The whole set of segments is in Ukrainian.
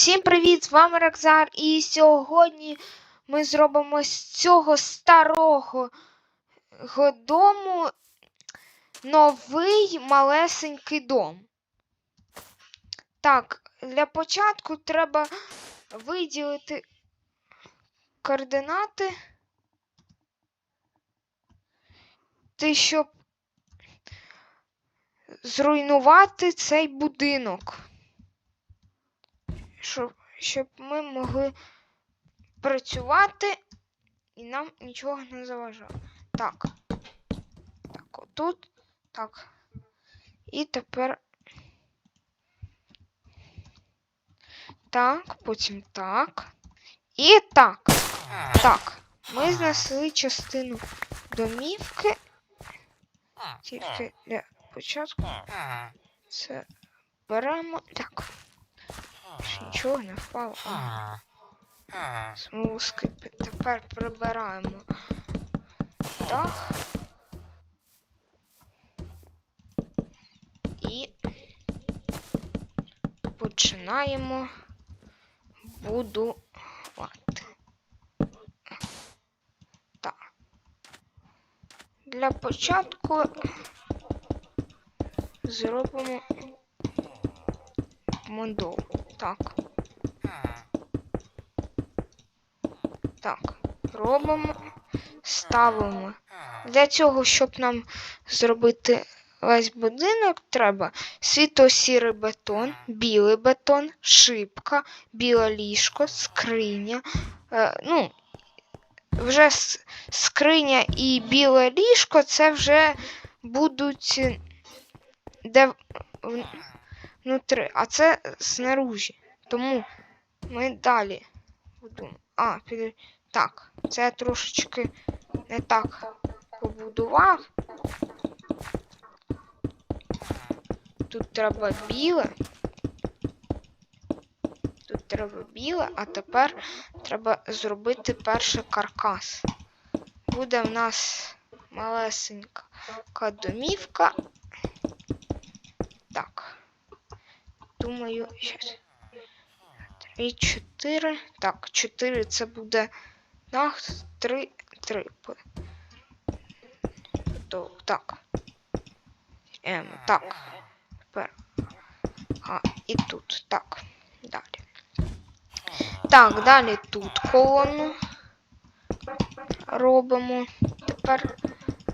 Всім привіт! З вами Рокзар, і сьогодні ми зробимо з цього старого дому новий малесенький дом. Так, для початку треба виділити координати, ти, щоб зруйнувати цей будинок щоб, щоб ми могли працювати і нам нічого не заважало. Так. Так, отут. Так. І тепер. Так, потім так. І так. Так. Ми знесли частину домівки. Тільки для початку це беремо. Так. Ще Нічого не впало. Ага. Смузки. Тепер прибираємо дах. І починаємо будувати. Так. Для початку зробимо модул. Так. Так, робимо, ставимо. Для цього, щоб нам зробити весь будинок, треба світло-сірий бетон, білий бетон, шибка, біле ліжко, скриня. Е, ну, вже скриня і біле ліжко це вже будуть де внутри, а це снаружи. Тому ми далі. А, піде. Так, це я трошечки не так побудував. Тут треба біле. Тут треба біле, а тепер треба зробити перший каркас. Буде в нас малесенька домівка. Так. Думаю. Три, чотири. Так, чотири це буде дах, три, три. То, так. Ем, так. Тепер. А, і тут. Так. Далі. Так, далі тут колону робимо. Тепер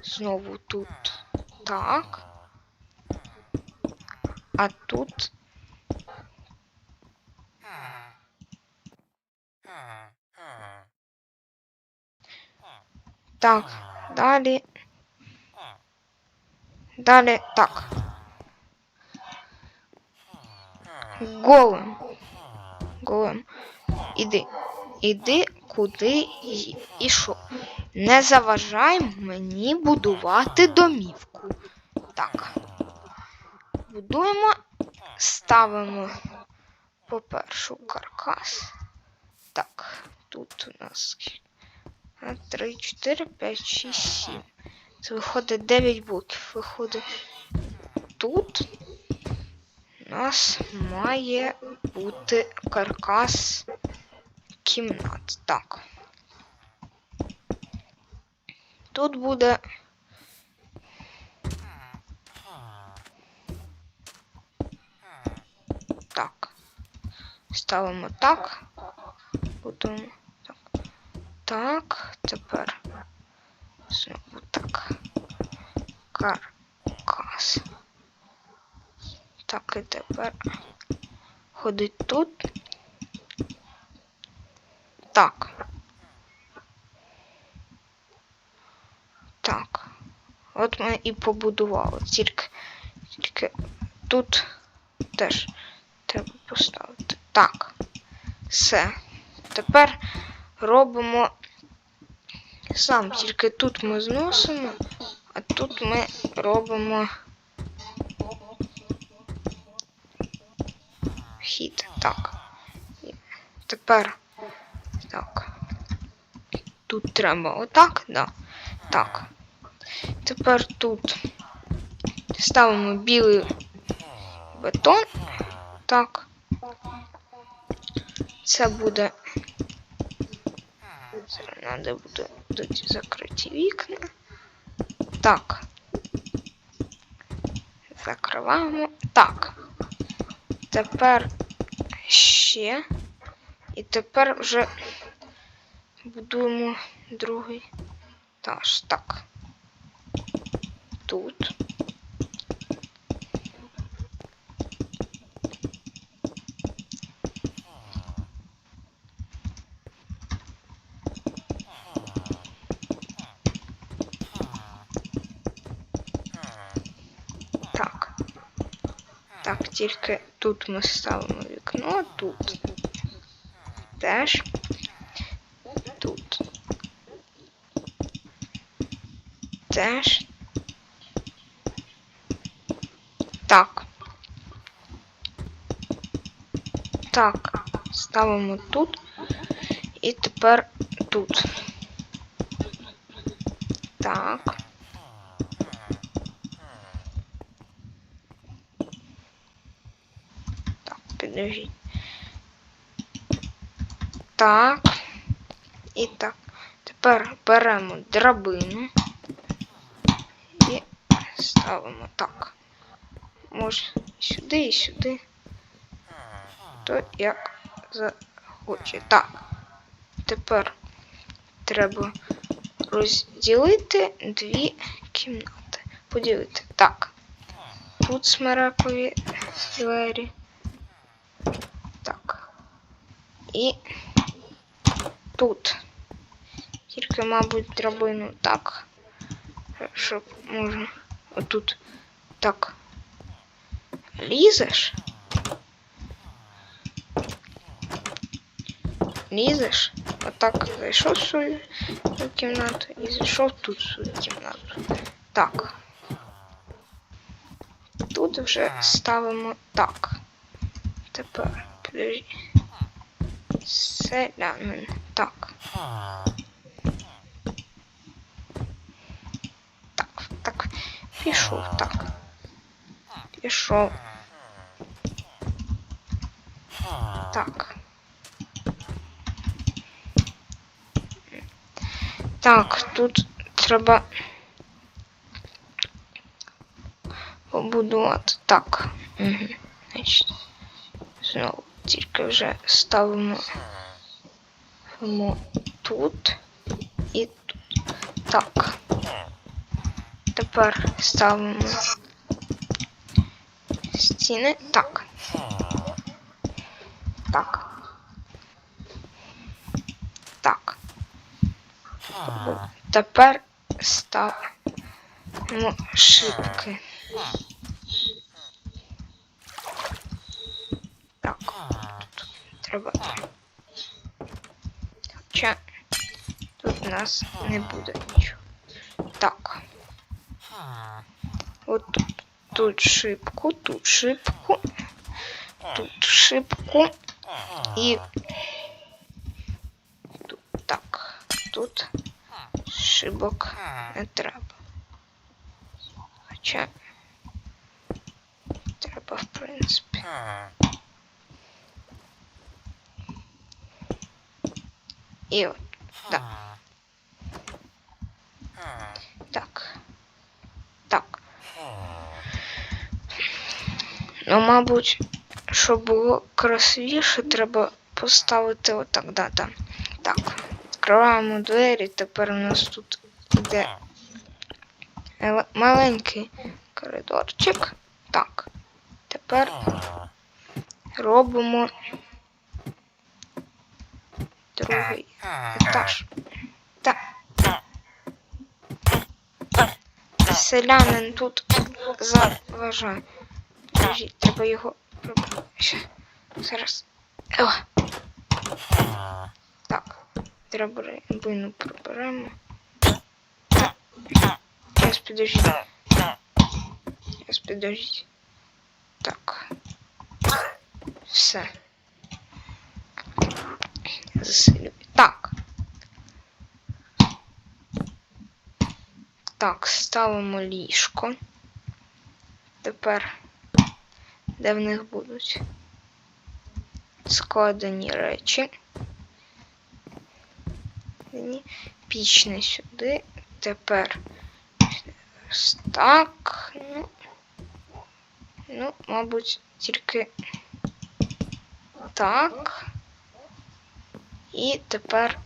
знову тут. Так. А тут Так, далі. Далі так. Голем. Голем. Іди. Іди куди ішов. Не заважай мені будувати домівку. Так. Будуємо, ставимо по-першу каркас. Так, тут у нас 3, 4, 5, 6, 7. Це виходить 9 блоків. Виходить тут у нас має бути каркас кімнат. Так. Тут буде. Так. Ставимо так. Будемо так. Тепер знову так. Каркас. Так, і тепер ходить тут. Так. Так. От ми і побудували. Тільки, тільки тут теж треба поставити. Так. Все. Тепер робимо сам, тільки тут ми зносимо, а тут ми робимо хід. Так. Тепер так. Тут треба отак, да. Так. Тепер тут ставимо білий бетон. Так. Це буде. Треба буде будуть закриті вікна. Так. Закриваємо. Так. Тепер ще. І тепер вже будуємо другий етаж. Так. Тут. Так. Так, тільки тут ми ставимо вікно, тут. Теж. Тут. Теж. Так. Так, ставимо тут. І тепер тут. Так. Підождіть. Так. І так. Тепер беремо драбину і ставимо так. Може сюди і сюди. То як захоче. Так. Тепер треба розділити дві кімнати. Поділити. Так. Тут смерекові двері. Так. І тут. Тільки, мабуть, драбину так. Щоб можна. Отут так. Лізеш. Лізеш. Отак зайшов в свою кімнату і зайшов тут в свою кімнату. Так. Тут вже ставимо так. Тепер подожди. Селянин. Так. Так, так. Пішов, так. Пішов. Так. Так, тут треба побудувати. Так. Угу. Значить, знову тільки вже ставимо ставимо тут і тут. Так. Тепер ставимо стіни. Так. Так. Так. Тепер ставимо шибки. У нас не буде нічого. Так. От тут. Тут шибку, тут шибку, тут шибку і тут так. Тут шибок не треба. Хоча треба, в принципі. І от. Так. Так. Так. Ну, мабуть, щоб було красивіше, треба поставити отак, да, да. Так. Відкриваємо двері, тепер у нас тут еле- маленький коридорчик. Так. Тепер робимо другий етаж. Так. Селянин тут заважає. Треба його прибрати. Ще. Зараз. О, так. Драбину приберемо. Зараз підождіть. Зараз підождіть. Так. Все. Засилюю. Так. Ставимо ліжко. Тепер де в них будуть складені речі. Піч не сюди. Тепер так. Ну, ну, мабуть, тільки так. І тепер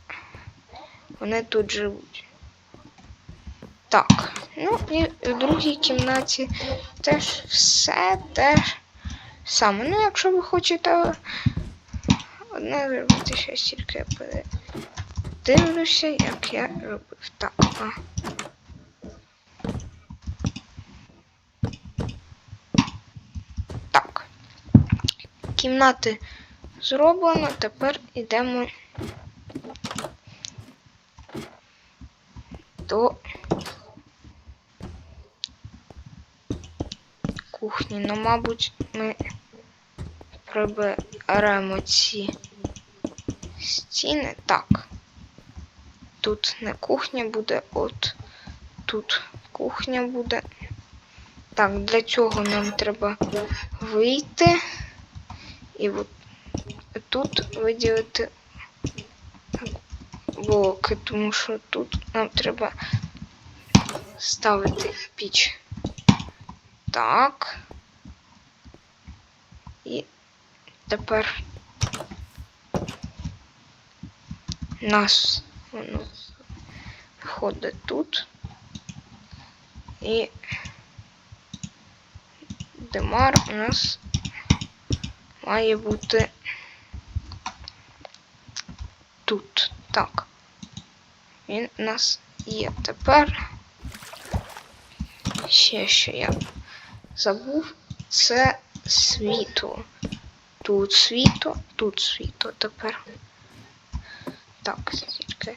вони тут живуть. Так. Ну і в другій кімнаті теж все те саме. Ну, якщо ви хочете одне зробити, щось тільки передивлюся, як я робив. Так. А. Так. Кімнати зроблено, тепер йдемо до кухні. Ну, мабуть, ми приберемо ці стіни. Так. Тут не кухня буде, от тут кухня буде. Так, для цього нам треба вийти і от тут виділити блоки, тому що тут нам треба ставити піч. Так. І тепер нас воно входить тут. І демар у нас має бути тут. Так. Він у нас є тепер. Ще що я забув, це світло. Тут світло, тут світло тепер. Так, тільки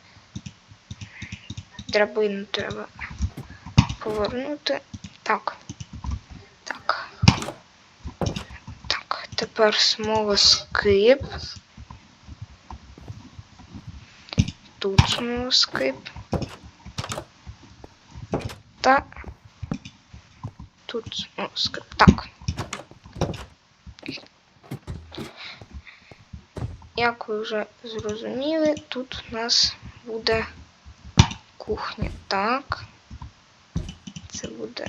драбину треба повернути. Так. Так. Так, тепер смолоскип. Тут смолоскип. Та тут смолоскип. Так. Як ви вже зрозуміли, тут у нас буде кухня. Так. Це буде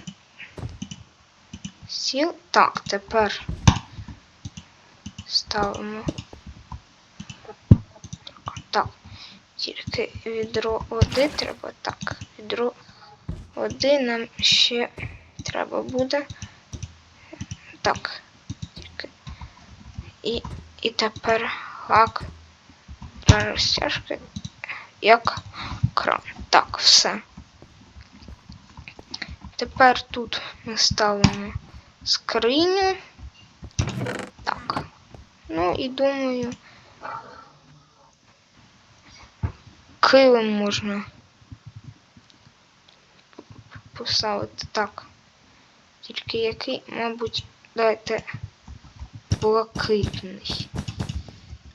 стіл. Так, тепер ставимо. Так, тільки відро води треба. Так, відро води нам ще треба буде. Так. І, і тепер лак для розтяжки як кран. Так, все. Тепер тут ми ставимо скриню. Так. Ну і думаю, килим можна поставити так. Тільки який, мабуть, дайте блакитний.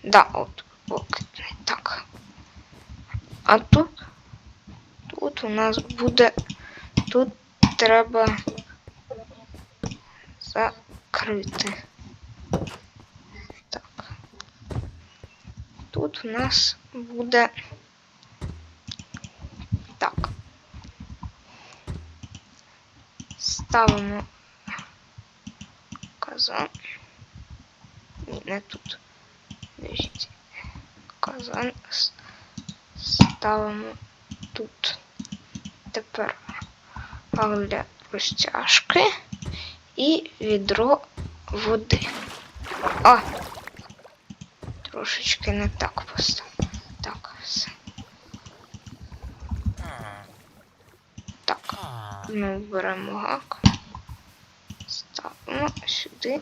Да, от блакитний. Так. А тут тут у нас буде тут треба закрити. Так. Тут у нас буде так. Ставимо казан. Ні, не тут. Дивіться. Казан ставимо тут. Тепер бак для розтяжки і відро води. А! Трошечки не так поставив. Так, все. Так, ми беремо гак. Ставимо сюди.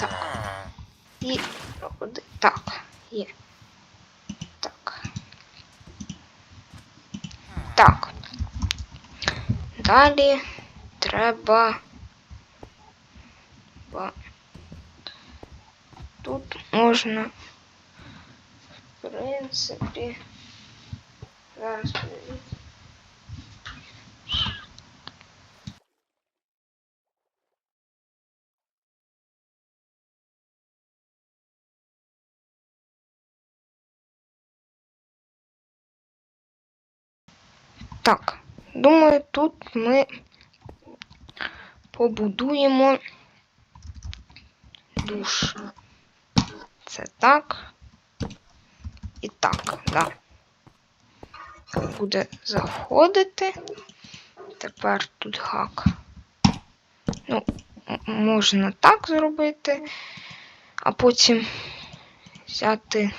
Так. І води. Так, є. Так. Так. Далі треба. Тут можна, в принципі, зараз Так, думаю, тут ми побудуємо душ. Це так. І так, да. Буде заходити. Тепер тут гак. Ну, можна так зробити, а потім взяти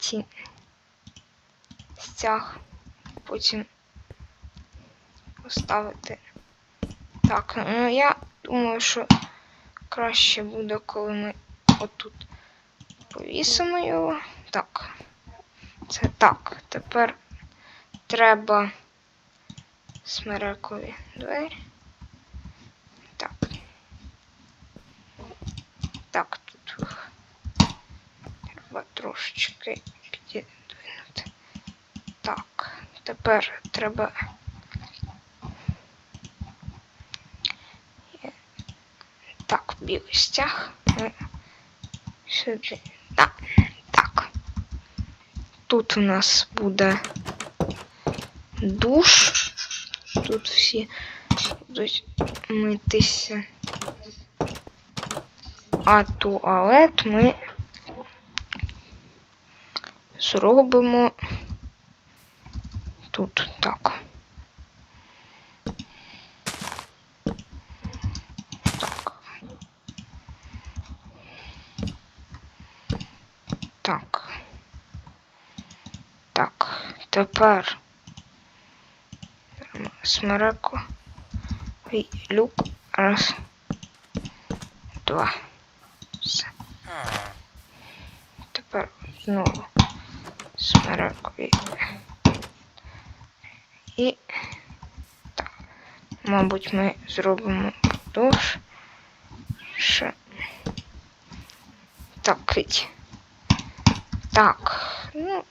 ці стяг, потім поставити. Так, ну я думаю, що краще буде, коли ми отут повісимо його. Так. Це так. Тепер треба смерекові двері. Так. Так, тут треба трошечки піддвинути. Так, тепер треба. Так, білий стяг. Ми сюди. Так, так. Тут у нас буде душ. Тут всі будуть митися. А туалет ми зробимо Так, тепер беремо смереку і люк. Раз. Два. Все. Тепер знову смереку і. І. Так. Мабуть, ми зробимо душ. Ще. Так, кить. Так. Ну.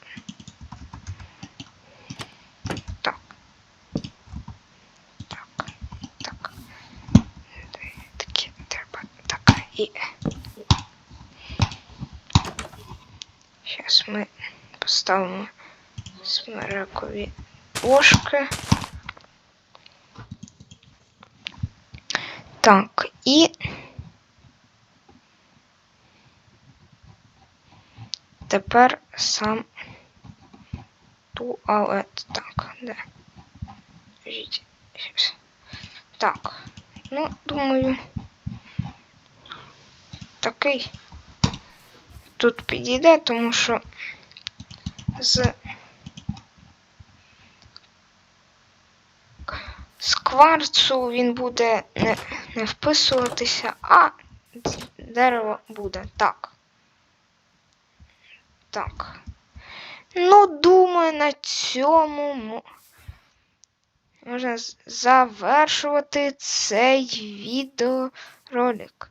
Так. І. Зараз ми поставимо смерекові ложки. Так, і тепер сам туалет. Так, де? Жіть. Так. Ну, думаю, такий тут підійде, тому що з з кварцу він буде не, не вписуватися, а дерево буде так. Так. Ну, думаю, на цьому можна завершувати цей відеоролик.